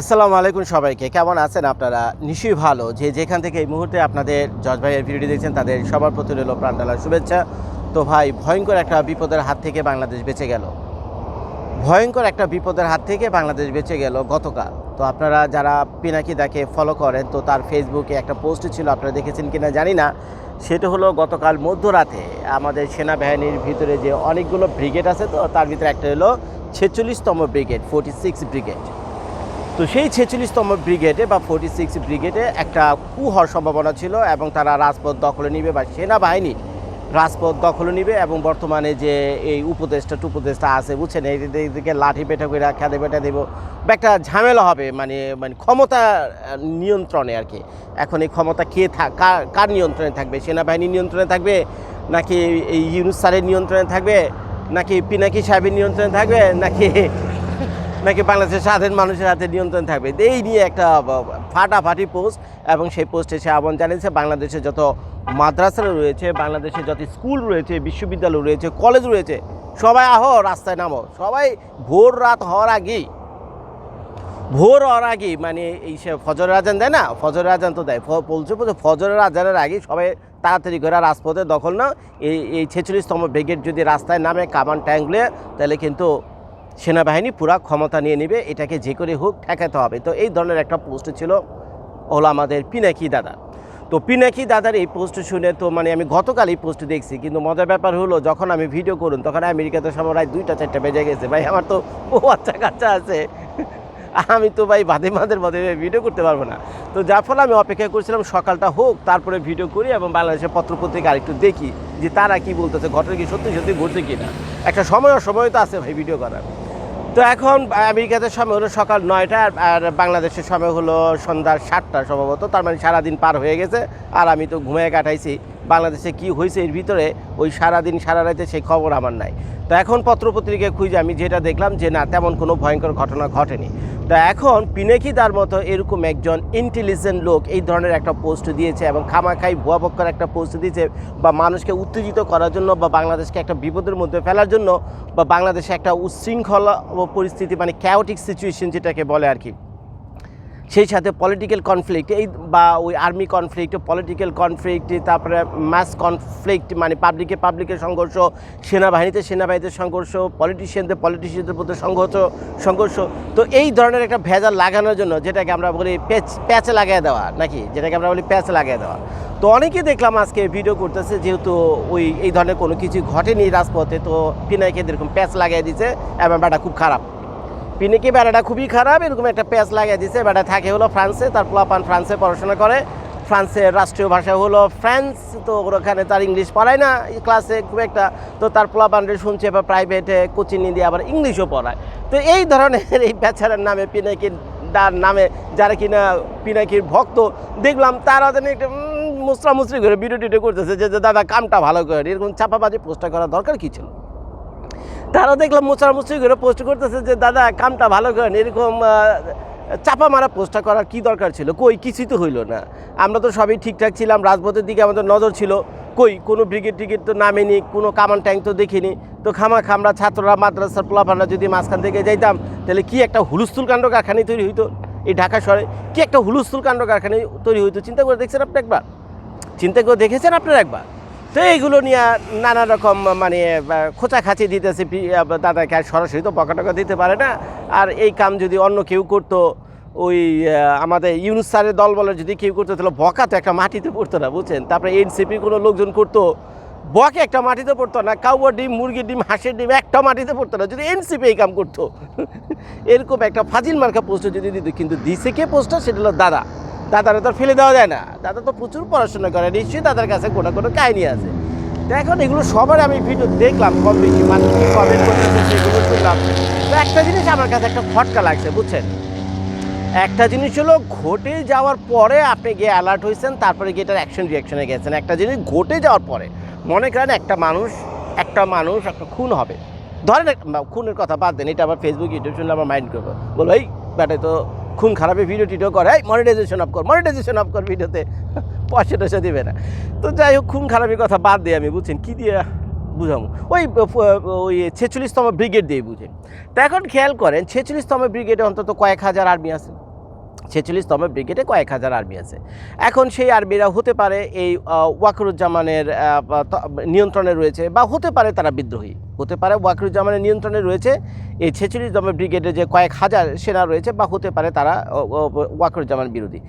আসসালামু আলাইকুম সবাইকে। কেমন আছেন আপনারা? নিশ্চয়ই ভালো। যে যেখান থেকে এই মুহূর্তে আপনাদের জজ ভাইয়ের ভিডিওটি দেখছেন, তাদের সবার প্রতি রইল প্রাণডালার শুভেচ্ছা। তো ভাই, ভয়ঙ্কর একটা বিপদের হাত থেকে বাংলাদেশ বেঁচে গেল। ভয়ঙ্কর একটা বিপদের হাত থেকে বাংলাদেশ বেঁচে গেল গতকাল। তো আপনারা যারা পিনাকি দাকে ফলো করেন, তো তার ফেসবুকে একটা পোস্ট ছিল, আপনারা দেখেছেন কিনা জানি না। সেটা হলো গতকাল মধ্যরাতে আমাদের সেনাবাহিনীর ভিতরে যে অনেকগুলো ব্রিগেড আছে তো, তার ভিতরে একটা হলো ছেচল্লিশতম ব্রিগেড ফোর্টি সিক্স ব্রিগেড তো সেই ছেচল্লিশতম ব্রিগেডে বা ফোর্টি সিক্স ব্রিগেডে একটা কু হওয়ার সম্ভাবনা ছিল এবং তারা রাজপথ দখলে নিবে বা সেনাবাহিনী রাজপথ দখলে নিবে এবং বর্তমানে যে এই উপদেশটা টুপদেশটা আছে, বুঝছেন? এই দিকে লাঠি পেটা করে খেতে পেটা দেবো। বা একটা ঝামেলা হবে মানে মানে ক্ষমতা নিয়ন্ত্রণে আর কি। এখন এই ক্ষমতা কে কার নিয়ন্ত্রণে থাকবে? সেনাবাহিনীর নিয়ন্ত্রণে থাকবে? নাকি এই ইউনুস স্যারের নিয়ন্ত্রণে থাকবে? নাকি পিনাকি সাহেবের নিয়ন্ত্রণে থাকবে? নাকি নাকি বাংলাদেশের সাধারণ মানুষের হাতে নিয়ন্ত্রণ থাকবে? এই নিয়ে একটা ফাটাফাটি পোস্ট এবং সেই পোস্টে সে আহ্বান জানিয়েছে, বাংলাদেশে যত মাদ্রাসা রয়েছে, বাংলাদেশে যত স্কুল রয়েছে, বিশ্ববিদ্যালয় রয়েছে, কলেজ রয়েছে, সবাই আহ, রাস্তায় নামো। সবাই ভোর রাত হওয়ার আগেই, ভোর হওয়ার আগেই মানে এই সে ফজরের আজান দেয় না? ফজরের আজান তো দেয়। বলছে বলছে ফজরের আজানের আগেই সবাই তাড়াতাড়ি করে রাজপথে দখল না এই এই ছেচল্লিশতম ব্রিগেড যদি রাস্তায় নামে, কামান ট্যাঙ্গলে তাহলে কিন্তু সেনাবাহিনী পুরা ক্ষমতা নিয়ে নেবে, এটাকে যে করে হোক ঠেকাতে হবে। তো এই ধরনের একটা পোস্ট ছিল, হলো আমাদের পিনাকি দাদা। তো পিনাকি দাদার এই পোস্ট শুনে তো মানে আমি গতকাল এই পোস্ট দেখছি, কিন্তু মজার ব্যাপার হলো, যখন আমি ভিডিও করুন, তখন আমেরিকাতে সময় রাত দুইটা, চারটা বেজে গেছে। ভাই, আমার তো ও বাচ্চা কাচ্চা আছে। আমি তো ভাই, বাদে বাদের মধ্যে ভিডিও করতে পারব না। তো যার ফলে আমি অপেক্ষা করছিলাম, সকালটা হোক, তারপরে ভিডিও করি এবং বাংলাদেশের পত্রপত্রিকা আরেকটু দেখি যে তারা কি বলতেছে, ঘটনা কি সত্যি সত্যি ঘটছে কি না একটা সময় সময় তো আছে ভাই ভিডিও করার। তো এখন আমেরিকাতে সময় হলো সকাল নয়টা আর- বাংলাদেশের সময় হলো সন্ধ্যা সাতটা সম্ভবত। তার মানে সারাদিন পার হয়ে গেছে। আর আমি তো ঘুমিয়ে কাটাইছি। বাংলাদেশে কি হয়েছে এর ভিতরে, ওই সারাদিন, সারা রাতে সেই খবর আমার নাই। তো এখন পত্রপত্রিকায় খুঁজে আমি যেটা দেখলাম যে না, তেমন কোনো ভয়ঙ্কর ঘটনা ঘটেনি। তো এখন পিনেকিদার মতো এরকম একজন ইন্টেলিজেন্ট লোক এই ধরনের একটা পোস্ট দিয়েছে এবং খামাখাই ভুয়া পক্ষের একটা পোস্ট দিয়েছে বা মানুষকে উত্তেজিত করার জন্য বা বাংলাদেশকে একটা বিপদের মধ্যে ফেলার জন্য বা বাংলাদেশে একটা উচ্ছৃঙ্খলা পরিস্থিতি মানে ক্যাওটিক সিচুয়েশন যেটাকে বলে আর কি। সেই সাথে পলিটিক্যাল কনফ্লিক্ট এই বা ওই আর্মি কনফ্লিক্ট পলিটিক্যাল কনফ্লিক্ট তারপরে মাস কনফ্লিক্ট মানে পাবলিকে পাবলিকের সংঘর্ষ, সেনাবাহিনীতে সেনাবাহিনীতে সংঘর্ষ পলিটিশিয়ানদের পলিটিশিয়ানদের মধ্যে সংঘর্ষ সংঘর্ষ। তো এই ধরনের একটা ভেজাল লাগানোর জন্য যেটাকে আমরা বলি প্যাচ প্যাচ লাগিয়ে দেওয়া নাকি? যেটাকে আমরা বলি প্যাচ লাগিয়ে দেওয়া। তো অনেকেই দেখলাম আজকে ভিডিও করতেছে যেহেতু ওই, এই ধরনের কোনো কিছু ঘটেনি রাজপথে, তো পিনাইকে এরকম প্যাচ লাগিয়ে দিছে এবং ব্যাটা খুব খারাপ। পিনিকি বেড়াটা খুবই খারাপ, এরকম একটা প্যাচ লাগিয়ে দিছে বেড়া থাকে হলো ফ্রান্সে, তার পোলাপান ফ্রান্সে পড়াশোনা করে। ফ্রান্সের রাষ্ট্রীয় ভাষা হলো ফ্রান্স তো ওখানে তার ইংলিশ পড়ায় না ক্লাসে খুব একটা, তো তার পোলাপানরে শুনছে বা প্রাইভেটে কোচিং নিয়ে দিয়ে আবার ইংলিশও পড়ায়। তো এই ধরনের এই বেচারার নামে পিনাকির ডার নামে, যারা কিনা পিনাকির ভক্ত, দেখলাম তারা যেন একটা মুসরা মুসরি করে ভিডিও করতেছে যে দাদা, কামটা ভালো করে। এরকম চাপাবাজি পোস্টটা করা দরকার কী ছিল? তারা দেখলাম মোচামুচি করে পোস্ট করতেছে যে, দাদা, কামটা ভালো করেন। এরকম চাপা মারা পোস্টটা করার কি দরকার ছিল? কই? কিছুই তো হইল না। আমরা তো সবই ঠিকঠাক ছিলাম। রাজপথের দিকে আমাদের নজর ছিল। কই? কোনো ব্রিগেড টিকিট তো নামেনি কোনো কামান ট্যাঙ্ক তো দেখিনি তো খামা খামরা ছাত্ররা, মাদ্রাসার পোলাপানরা যদি মাঝখান থেকে যাইতাম, তাহলে কি একটা হুলস্থুল কাণ্ড কারখানায় তৈরি হইতো এই ঢাকা শহরে? কি একটা হুলস্থুল কাণ্ড কারখানায় তৈরি হইতো? চিন্তা করে দেখছেন আপনি একবার? চিন্তা করে দেখেছেন আপনারা একবার? তো এইগুলো নিয়ে নানা রকম মানে খোঁচাখাচি দিতেছে দাদাকে আর সরাসরি তো টকা দিতে পারে না। আর এই কাম যদি অন্য কেউ করতো, ওই আমাদের ইউনুস স্যারের দল বলে যদি কেউ করতো, তাহলে বকা তো একটা মাটিতে পড়তো না, বুঝছেন? তারপরে এনসিপি কোনো লোকজন করতো, বকে একটা মাটিতে পড়তো না কাউয়ার ডিম, মুরগির ডিম, হাঁসের ডিম একটা মাটিতে পড়তো না, যদি এনসিপি এই কাম করতো। এরকম একটা ফাজিল মার্কা পোস্টার যদি দিত, কিন্তু দিছে কে পোস্টার সেটা হলো দাদা। দাদারা তো ফেলে দেওয়া যায় না। দাদা তো প্রচুর পড়াশোনা করে, নিশ্চয়ই দাদার কাছে কোনো কোনো কাহিনী আছে। এখন এগুলো সবার আমি ভিডিও দেখলাম, কম বেশি মানুষ কমেন্ট করতেছে সেগুলো শুনলাম। তো একটা জিনিস আমার কাছে একটা ফটকা লাগছে, বুঝছেন? একটা জিনিস হলো, ঘটে যাওয়ার পরে আপনি গিয়ে অ্যালার্ট হয়েছেন তারপরে গিয়ে এটার অ্যাকশন রিয়াকশনে গেছেন। একটা জিনিস ঘটে যাওয়ার পরে, মনে করেন একটা মানুষ একটা মানুষ, একটা খুন হবে। ধরেন খুনের কথা বাদ দেন, এটা আবার ফেসবুক ইউটিউব শুনলে আমার মাইন্ড করব। বলো এই, ব্যাটে তো খুন খারাপে ভিডিও টিডিও করে, এই মনিটাইজেশন অফ কর মনিটাইজেশন অফ কর ভিডিওতে পয়সা টয়সা দিবে না। তো যাই হোক, খুন খারাপের কথা বাদ দিয়ে আমি বুঝছেন, কী দিয়ে বুঝাবো? ওই ওই ছেচল্লিশতম ব্রিগেড দিয়ে বুঝে তো এখন খেয়াল করেন, ছেচল্লিশতম ব্রিগেডে অন্তত কয়েক হাজার আর্মি আছে। ছেচল্লিশতম ব্রিগেডে কয়েক হাজার আর্মি আছে। এখন সেই আর্মিরা হতে পারে এই ওয়াকরুজ্জামানের নিয়ন্ত্রণে রয়েছে বা হতে পারে তারা বিদ্রোহী। হতে পারে ওয়াকরুজ্জামানের নিয়ন্ত্রণে রয়েছে, এই ছেচল্লিশতম ব্রিগেডে যে কয়েক হাজার সেনা রয়েছে বা হতে পারে তারা ওয়াকরুজ্জামান বিরোধী।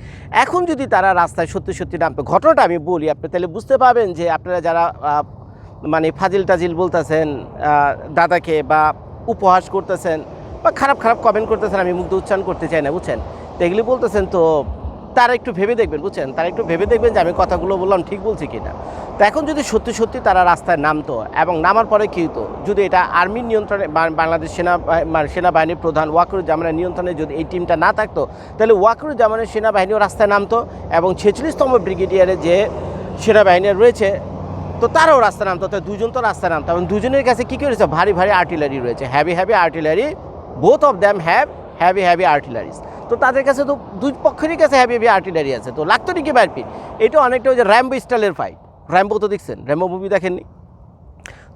এখন যদি তারা রাস্তায় সত্যি সত্যি নামবে ঘটনাটা আমি বলি, আপনি তাহলে বুঝতে পারবেন যে আপনারা যারা মানে ফাজিল টাজিল বলতেছেন দাদাকে বা উপহাস করতেছেন বা খারাপ খারাপ কমেন্ট করতেছেন, আমি মুগ্ধ উচ্চারণ করতে চাই না, বুঝছেন? তো এগুলি বলতেছেন তো তারা একটু ভেবে দেখবেন, বুঝছেন? তারা একটু ভেবে দেখবেন যে আমি কথাগুলো বললাম ঠিক বলছি কিনা। তো এখন যদি সত্যি সত্যি তারা রাস্তায় নামতো এবং নামার পরে কী হতো যদি এটা আর্মির নিয়ন্ত্রণে বাংলাদেশ সেনা বা- সেনাবাহিনীর প্রধান ওয়াকরুজ্জামানের নিয়ন্ত্রণে যদি এই টিমটা না থাকতো, তাহলে ওয়াকরুজ্জামানের সেনাবাহিনীও রাস্তায় নামতো এবং ছেচল্লিশতম ব্রিগেডিয়ারে যে সেনাবাহিনী রয়েছে, তো তারাও রাস্তা নামতো। তো দুজন তো রাস্তায় নামতো এবং দুজনের কাছে কী কী রয়েছে? ভারী ভারী আর্টিলারি রয়েছে। Heavy heavy artillery both of them have heavy heavy artilleries তো তাদের কাছে তো দুই পক্ষেরই কাছে হ্যাভি হ্যাভি আর্টিলারি আছে। তো লাগতো নাকি মারপিট এটা অনেকটা ওই যে র্যাম্বো স্টাইলের ফাইট র্যাম্বো তো দেখছেন? র্যাম্বো মুভি দেখেননি?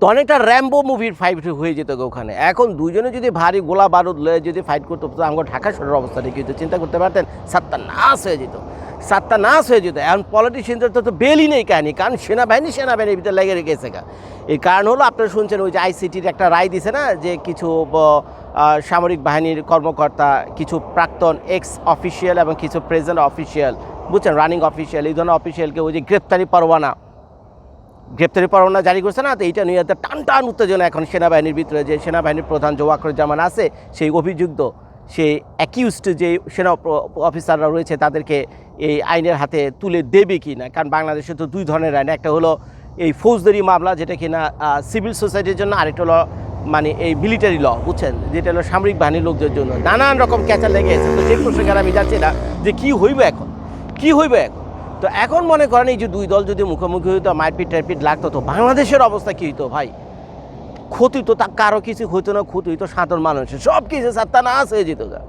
তো অনেকটা র্যাম্বো মুভির ফাইট হয়ে যেত ওখানে। এখন দুজনে যদি ভারী গোলা বারুদ লয়ে যদি ফাইট করতো, তো আমার ঢাকা শহরের অবস্থাটা কি হতো চিন্তা করতে পারতেন, সাতটা নাশ হয়ে যেত। সাতটা নাশ হয়ে যেত। এখন পলিটিশিয়ানদের তো তো বেলই নেই কাহিনি, কারণ সেনাবাহিনী সেনাবাহিনীর ভিতরে লেগে রেখেছে এই কারণ হলো, আপনারা শুনছেন ওই যে আইসিটির একটা রায় দিছে না, যে কিছু সামরিক বাহিনীর কর্মকর্তা, কিছু প্রাক্তন এক্স অফিসিয়াল এবং কিছু প্রেজেন্ট অফিসিয়াল বুঝছেন রানিং অফিসিয়াল এই ধরনের অফিসিয়ালকে ওই যে গ্রেপ্তারি পরোয়ানা গ্রেপ্তারি পরোয়ানা জারি করছে না, তো এইটা নিয়ে একটা টান টান উত্তেজনা এখন সেনাবাহিনীর ভিতরে যে সেনাবাহিনীর প্রধান যে জামান আছে, সেই অভিযুক্ত সেই অ্যাকিউজড যে সেনা অফিসাররা রয়েছে তাদেরকে এই আইনের হাতে তুলে দেবে কি না কারণ বাংলাদেশে তো দুই ধরনের আইন, একটা হলো এই ফৌজদারি মামলা যেটা কিনা সিভিল সোসাইটির জন্য, আরেকটা হলো মানে এই মিলিটারি ল বুঝছেন? যেটা হলো সামরিক বাহিনীর লোকদের জন্য, নানান রকম ক্যাচার লেগে আছে। তো সেই প্রসঙ্গে আমি যাচ্ছি না যে কী হইব এখন? কী হইব এখন? তো এখন মনে করেন এই যে দুই দল যদি মুখোমুখি হইতো মারপিট টারপিট লাগতো, তো বাংলাদেশের অবস্থা কী হইতো ভাই? ক্ষতি তো তা কারও কিছু হইতো না, ক্ষতি হইতো সাধারণ মানুষের। সব কিছু সাত্তা নাশ হয়ে যেত যা।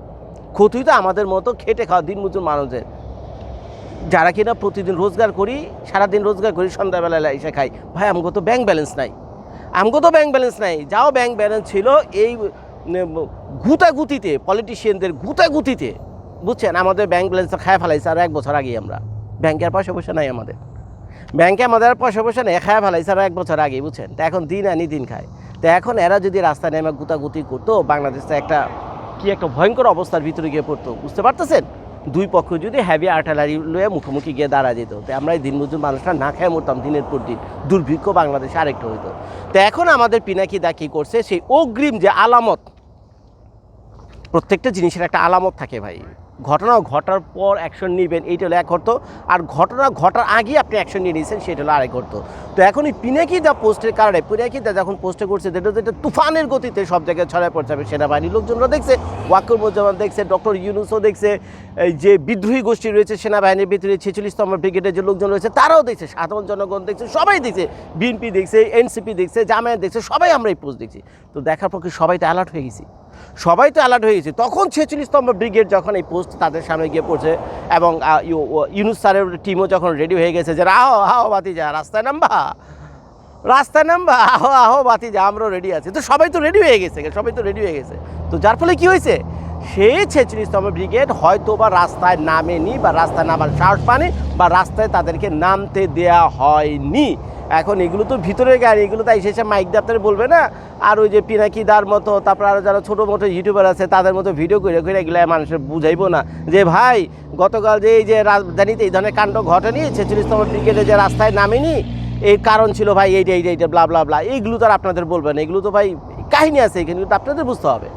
ক্ষতি হইতো আমাদের মতো খেটে খাওয়া দিন মজুর মানুষের। যারা কিনা প্রতিদিন রোজগার করি, সারাদিন রোজগার করি সন্ধ্যাবেলায় এসে খাই। ভাই, আমাকে তো ব্যাংক ব্যালেন্স নাই। আমাকে তো ব্যাংক ব্যালেন্স নাই। যাও ব্যাংক ব্যালেন্স ছিল এই গুতাগুতিতে পলিটিশিয়ানদের গুতাগুতিতে। বুঝছেন? আমাদের ব্যাংক ব্যালেন্সটা খায় ফেলাইছে আর এক বছর আগেই আমরা। ব্যাংকের পয়সা পয়সা নাই আমাদের। ব্যাংকে আমাদের আর পয়সা পয়সা নেই, খায় ফেলাইছে আর এক বছর আগেই, বুঝছেন? তো এখন দিন আনি, দিন খায়। তো এখন এরা যদি রাস্তায় নেমে গুতাগুতি করতো, বাংলাদেশটা একটা কি একটা ভয়ঙ্কর অবস্থার ভিতরে গিয়ে পড়তো, বুঝতে পারতেছেন? দুই পক্ষ যদি হ্যাভি আর্টালারি লয়ে মুখোমুখি গিয়ে দাঁড়া যেত, তো আমরা এই দিনমজুর মানুষরা না খেয়ে মরতাম দিনের পর দিন। দুর্ভিক্ষ বাংলাদেশে আরেকটা হইতো। তো এখন আমাদের পিনাকি দা কী করছে, সেই অগ্রিম যে আলামত, প্রত্যেকটা জিনিসের একটা আলামত থাকে ভাই। ঘটনা ঘটার পর অ্যাকশন নেবেন, এইটা হলো এক অর্থ। আর ঘটনা ঘটার আগে আপনি অ্যাকশন নিয়ে নিয়েছেন, সেটা হলো আরেক অর্থ। তো এখন এই পিনাকি দা পোস্টের কারণে, পিনাকি দা যখন পোস্টে করছে, যেটা যেটা তুফানের গতিতে সব জায়গায় ছড়ায় পড়ছে হবে সেনাবাহিনীর লোকজনরা দেখছে, ওয়াকুর মোজামান দেখছে, ডক্টর ইউনুসও দেখছে যে বিদ্রোহী গোষ্ঠী রয়েছে সেনাবাহিনীর ভিতরে, ছেচল্লিশতম ব্রিগেডের যে লোকজন রয়েছে, তারাও দেখছে, সাধারণ জনগণ দেখছে, সবাই দেখছে, বিএনপি দেখছে, এনসিপি দেখছে, জামায়াত দেখছে, সবাই আমরা এই পোস্ট দেখছি। তো দেখার পক্ষে সবাই তো অ্যালার্ট হয়ে গেছি। সবাই তো অ্যালার্ট হয়ে গেছে। তখন ছেচল্লিশতম ব্রিগেড যখন এই পোস্ট তাদের সামনে গিয়ে পড়ছে এবং ইউনুস স্যারের টিমও যখন রেডি হয়ে গেছে যে আহো আহো বাতি যা রাস্তায় নামবা। রাস্তায় নামবা। আহো আহো বাতি যা আমরাও রেডি আছি। তো সবাই তো রেডি হয়ে গেছে, সবাই তো রেডি হয়ে গেছে। তো যার ফলে কি হয়েছে? সেই ছেচল্লিশতম ব্রিগেড হয়তো বা রাস্তায় নামেনি বা রাস্তায় নামার সাহস পানি বা রাস্তায় তাদেরকে নামতে দেয়া হয়নি। এখন এগুলো তো ভিতরের গাড়ি, এগুলো তাই শেষে মাইক দাপ্তারে বলবে না? আর ওই যে পিনাকিদার মতো, তারপর আরও যারা ছোটো মোটো ইউটিউবার আছে, তাদের মতো ভিডিও করে করে এগুলো মানুষের বুঝাইবো না। যে ভাই, গতকাল যে এই যে রাজধানীতে এই ধরনের কাণ্ড ঘটেনি, ছেচল্লিশতম ব্রিগেডে যে রাস্তায় নামেনি এই কারণ ছিল ভাই এইটা এইটা এইটা ব্লা ব্লা ব্লা এইগুলো তো আর আপনাদের বলবেন এগুলো তো ভাই কাহিনী আছে কিন্তু আপনাদের বুঝতে হবে।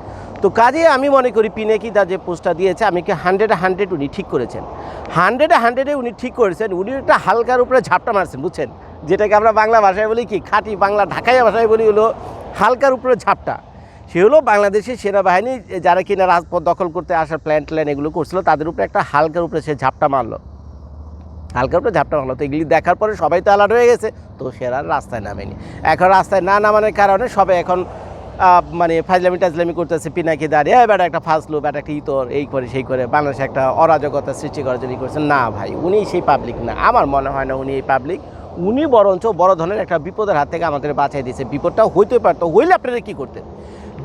তো কাজে আমি মনে করি পিনেকি দা যে পোস্টটা দিয়েছে, আমি কি হান্ড্রেডে হান্ড্রেড উনি ঠিক করেছেন। হান্ড্রেডে হান্ড্রেডে উনি ঠিক করেছেন, উনি একটা হালকার উপরে ঝাপটা মারছেন, বুঝছেন? যেটাকে আমরা বাংলা ভাষায় বলি কি, খাঁটি বাংলা ঢাকাইয়া ভাষায় বলি হলো হালকার উপরে ঝাপটা। সে হলো বাংলাদেশের সেনাবাহিনী যারা কিনা রাজপথ দখল করতে আসার প্ল্যান ট্ল্যান এগুলো করছিল, তাদের উপরে একটা হালকার উপরে সে ঝাপটা মারলো। হালকার উপরে ঝাপটা মারলো। তো এগুলি দেখার পরে সবাই তো অ্যালার্ট হয়ে গেছে, তো সে আর রাস্তায় নামেনি। এখন রাস্তায় না নামানোর কারণে সবাই এখন মানে ফাজলামি টাজলামি করতেছে, পিনাকি দাঁড়িয়ে বেটা একটা ফাসলু বেটা একটা ইতর এই করে, সেই করে বাংলাদেশে একটা অরাজকতা সৃষ্টি করার জন্য ই করছেন না ভাই উনি সেই পাবলিক না। আমার মনে হয় না উনি এই পাবলিক উনি বরঞ্চ বড় ধরনের একটা বিপদের হাত থেকে আমাদের বাঁচাই দিয়েছে। বিপদটা হইতে পারতো, হইলে আপনারা কী করতেন?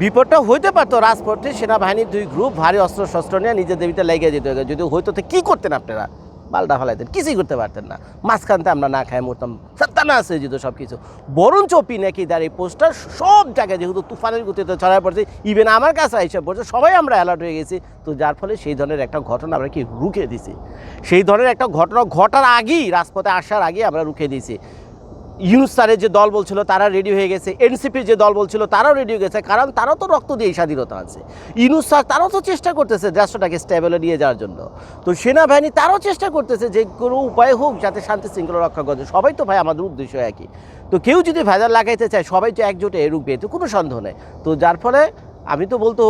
বিপদটা হইতে পারতো রাজপথে সেনাবাহিনীর দুই গ্রুপ ভারী অস্ত্র শস্ত্র নিয়ে নিজের ভিতরে লেগে যেতে। যদি হইতো তো কী করতেন আপনারা? বালটা ফেলাইতেন, কিছুই করতে পারতেন না। মাঝখানতে আমরা না খাই মরতাম, সাত্তানা আছে যেত সব কিছু বরঞ্চ নাকি তার এই পোস্টার সব জায়গায় যেহেতু তুফানের গতিতে ছড়ায় পড়ছে ইভেন আমার কাছে এসে পড়ছে, সবাই আমরা অ্যালার্ট হয়ে গেছি। তো যার ফলে সেই ধরনের একটা ঘটনা আমরা কি রুখে দিছি? সেই ধরনের একটা ঘটনা ঘটার আগেই, রাজপথে আসার আগে আমরা রুখে দিয়েছি ইউনুস স্যারের যে দল বলছিল, তারা রেডি হয়ে গেছে। এনসিপির যে দল বলছিল, তারাও রেডি হয়ে গেছে, কারণ তারাও তো রক্ত দিয়ে স্বাধীনতা আছে। ইউনুস স্যার, তারাও তো চেষ্টা করতেছে রাষ্ট্রটাকে স্টেবলে নিয়ে যাওয়ার জন্য। তো সেনাবাহিনী তারাও চেষ্টা করতেছে যে কোনো উপায় হোক যাতে শান্তি শৃঙ্খলা রক্ষা করতে সবাই তো ভাই, আমাদের উদ্দেশ্য একই। তো কেউ যদি ভেজাল লাগাইতে চায়, সবাই তো একজোটে রুখবে তো কোনো সন্দেহ নেই। তো যার ফলে আমি তো বলতো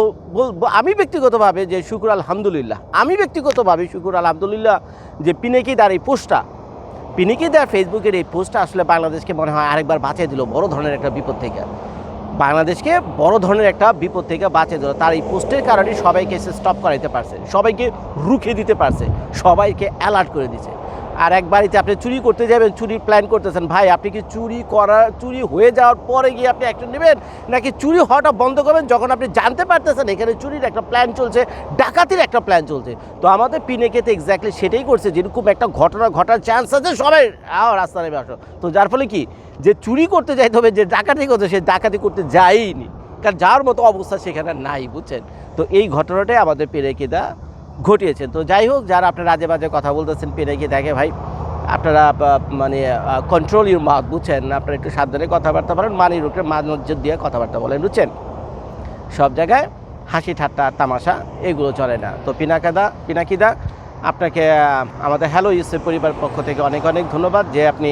আমি ব্যক্তিগতভাবে যে শুকুর আলহামদুলিল্লাহ, আমি ব্যক্তিগতভাবে শুকুর আলহামদুলিল্লাহ যে পিনেকি দাঁড় এই পোস্টটা পিনিকি দেয়ার ফেসবুকের এই পোস্টটা আসলে বাংলাদেশকে মনে হয় আরেকবার বাঁচিয়ে দিল, বড় ধরনের একটা বিপদ থেকে। বাংলাদেশকে বড় ধরনের একটা বিপদ থেকে বাঁচিয়ে দিল। তার এই পোস্টের কারণে সবাইকে এসে স্টপ করাইতে পারছে, সবাইকে রুখে দিতে পারছে, সবাইকে অ্যালার্ট করে দিছে। আর এক বাড়িতে আপনি চুরি করতে যাবেন, চুরি প্ল্যান করতেছেন। ভাই, আপনি কি চুরি করার চুরি হয়ে যাওয়ার পরে গিয়ে আপনি অ্যাকশন নেবেন? নাকি চুরি হওয়াটা বন্ধ করবেন? যখন আপনি জানতে পারতেছেন, এখানে চুরির একটা প্ল্যান চলছে, ডাকাতির একটা প্ল্যান চলছে। তো আমাদের পিনেকেতে এক্স্যাক্টলি সেটাই করছে, যেরকম একটা ঘটনা ঘটার চান্স আছে সবাই। আও রাস্তা নেমে আসো। তো যার ফলে কি? যে চুরি করতে যাইতে হবে যে ডাকাতি করতে সে ডাকাতি করতে যায়নি কারণ যাওয়ার মতো অবস্থা সেখানে নাই, বুঝছেন? তো এই ঘটনাটাই আমাদের পেরেকেদা ঘটিয়েছেন। তো যাই হোক, যারা আপনারা আজে বাজে কথা বলতেছেন, পেরে গিয়ে দেখে ভাই, আপনারা মানে কন্ট্রোল ইউর মাউথ বুঝছেন? আপনারা একটু সাবধানে কথাবার্তা বলেন মানির উপরে নজ্জর দিয়ে কথাবার্তা বলেন, বুঝছেন? সব জায়গায় হাসি ঠাট্টা, তামাশা, এগুলো চলে না। তো পিনাকাদা, পিনাকিদা, আপনাকে আমাদের হ্যালো ইউসেফ পরিবার পক্ষ থেকে অনেক অনেক ধন্যবাদ যে আপনি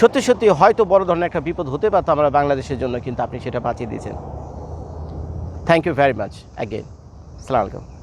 সত্যি সত্যি হয়তো বড় ধরনের একটা বিপদ হতে পারতো আমরা বাংলাদেশের জন্য, কিন্তু আপনি সেটা বাঁচিয়ে দিয়েছেন। Thank you very much again সালাম আলাইকুম